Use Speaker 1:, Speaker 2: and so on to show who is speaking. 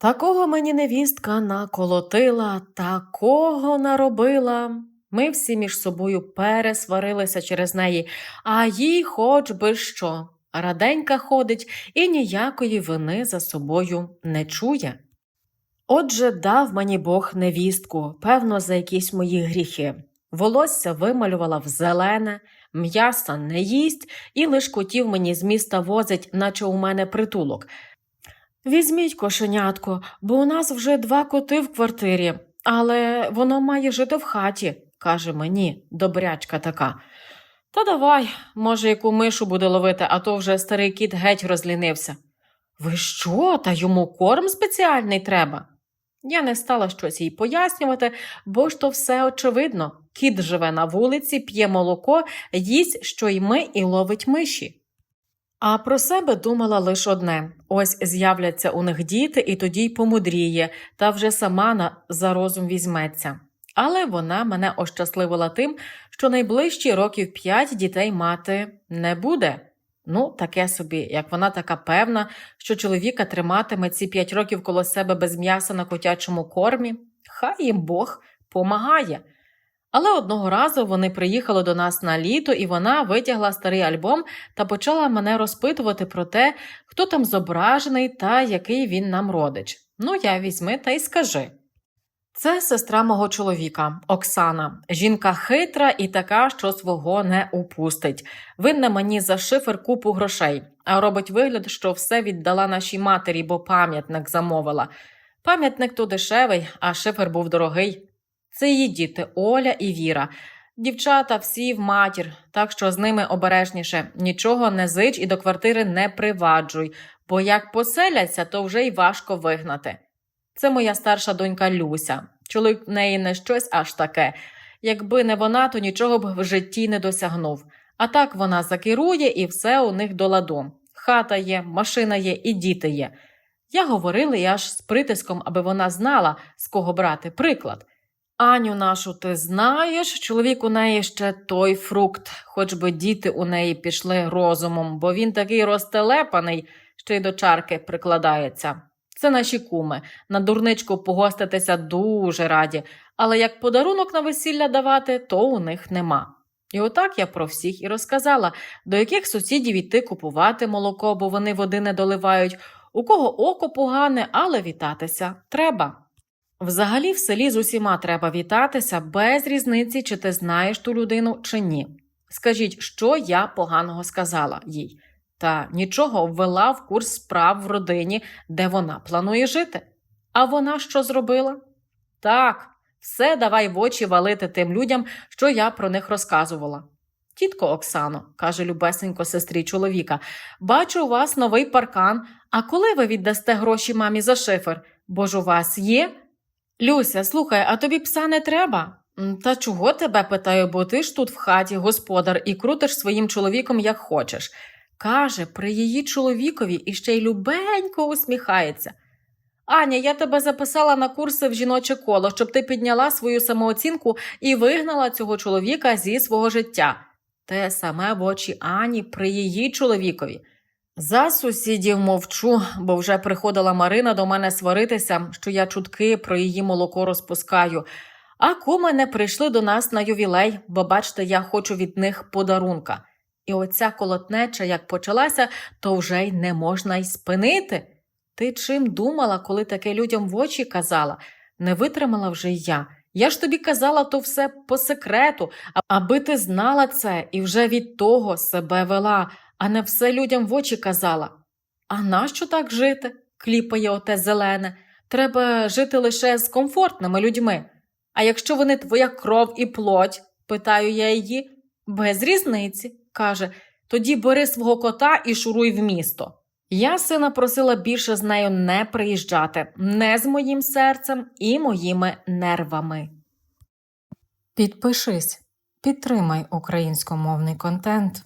Speaker 1: Такого мені невістка наколотила, такого наробила. Ми всі між собою пересварилися через неї, а їй хоч би що. Раденька ходить і ніякої вини за собою не чує. Отже, дав мені Бог невістку, певно, за якісь мої гріхи. Волосся вималювала в зелене, м'яса не їсть і лиш котів мені з міста возить, наче у мене притулок. Візьміть кошенятко, бо у нас вже два коти в квартирі, але воно має жити в хаті, каже мені, добрячка така. Та давай, може, яку мишу буде ловити, а то вже старий кіт геть розлінився. Ви що, та йому корм спеціальний треба? Я не стала щось їй пояснювати, бо ж то все очевидно. Кіт живе на вулиці, п'є молоко, їсть, що й ми, і ловить миші. А про себе думала лише одне: ось з'являться у них діти, і тоді й помудріє, та вже сама на за розум візьметься. Але вона мене ощасливила тим, що найближчі років п'ять дітей мати не буде. Ну, таке собі, як вона така певна, що чоловіка триматиме ці п'ять років коло себе без м'яса на котячому кормі, хай їм Бог помагає. Але одного разу вони приїхали до нас на літо, і вона витягла старий альбом та почала мене розпитувати про те, хто там зображений та який він нам родич. Ну, я візьми та й скажи. Це сестра мого чоловіка, Оксана. Жінка хитра і така, що свого не упустить. Винна мені за шифер купу грошей, а робить вигляд, що все віддала нашій матері, бо пам'ятник замовила. Пам'ятник то дешевий, а шифер був дорогий. Це її діти Оля і Віра. Дівчата всі в матір, так що з ними обережніше. Нічого не зич і до квартири не приваджуй, бо як поселяться, то вже й важко вигнати. Це моя старша донька Люся. Чоловік в неї не щось аж таке. Якби не вона, то нічого б в житті не досягнув. А так вона закерує і все у них до ладу. Хата є, машина є і діти є. Я говорила і аж з притиском, аби вона знала, з кого брати приклад. Аню нашу ти знаєш, чоловік у неї ще той фрукт, хоч би діти у неї пішли розумом, бо він такий розтелепаний, що й до чарки прикладається. Це наші куми. На дурничку погоститися дуже раді, але як подарунок на весілля давати, то у них нема. І отак я про всіх і розказала, до яких сусідів іти купувати молоко, бо вони води не доливають, у кого око погане, але вітатися треба. Взагалі в селі з усіма треба вітатися без різниці, чи ти знаєш ту людину, чи ні. Скажіть, що я поганого сказала їй, та нічого ввела в курс справ в родині, де вона планує жити. А вона що зробила? Так, все давай в очі валити тим людям, що я про них розказувала. Тітко Оксано, каже любесенько сестрі чоловіка, бачу у вас новий паркан. А коли ви віддасте гроші мамі за шифер? Бо ж у вас є? Люся, слухай, а тобі пса не треба? Та чого тебе питаю, бо ти ж тут в хаті господар і крутиш своїм чоловіком як хочеш. Каже, при її чоловікові і ще й любенько усміхається. Аня, я тебе записала на курси в жіноче коло, щоб ти підняла свою самооцінку і вигнала цього чоловіка зі свого життя. Те саме в очі Ані при її чоловікові. За сусідів мовчу, бо вже приходила Марина до мене сваритися, що я чутки про її молоко розпускаю. А куми не прийшли до нас на ювілей, бо бачите, я хочу від них подарунка. І оця колотнеча, як почалася, то вже й не можна й спинити. Ти чим думала, коли таке людям в очі казала? Не витримала вже я. Я ж тобі казала то все по секрету, аби ти знала це і вже від того себе вела, а не все людям в очі казала. А нащо так жити? кліпає оте зелене. Треба жити лише з комфортними людьми. А якщо вони твоя кров і плоть, питаю я її, без різниці, каже, тоді бери свого кота і шуруй в місто. Я сина просила більше з нею не приїжджати, не з моїм серцем і моїми нервами. Підпишись, підтримай українськомовний контент.